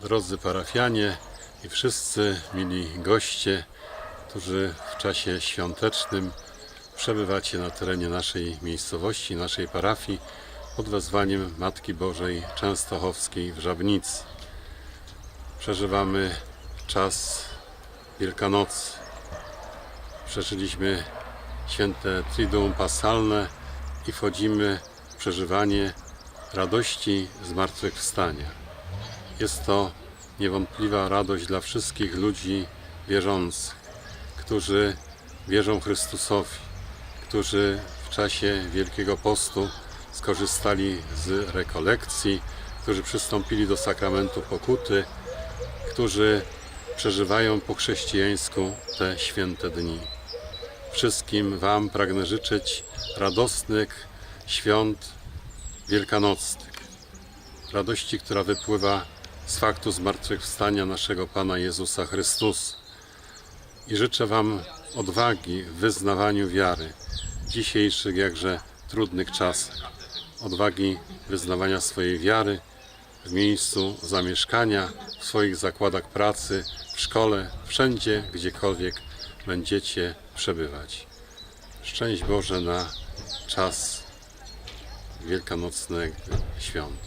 drodzy parafianie i wszyscy mili goście, którzy w czasie świątecznym przebywacie na terenie naszej miejscowości, naszej parafii pod wezwaniem Matki Bożej Częstochowskiej w Żabnicy. Przeżywamy czas Wielkanocy. Przeżyliśmy święte Triduum Passalne i wchodzimy w przeżywanie radości zmartwychwstania. Jest to niewątpliwa radość dla wszystkich ludzi wierzących, którzy wierzą Chrystusowi, którzy w czasie Wielkiego Postu skorzystali z rekolekcji, którzy przystąpili do sakramentu pokuty, którzy przeżywają po chrześcijańsku te święte dni. Wszystkim Wam pragnę życzyć radosnych świąt wielkanocnych. Radości, która wypływa z faktu zmartwychwstania naszego Pana Jezusa Chrystusa. I życzę Wam odwagi w wyznawaniu wiary w dzisiejszych, jakże trudnych czasach. Odwagi wyznawania swojej wiary w miejscu zamieszkania, w swoich zakładach pracy, w szkole, wszędzie, gdziekolwiek będziecie przebywać. Szczęść Boże na czas wielkanocnych świąt.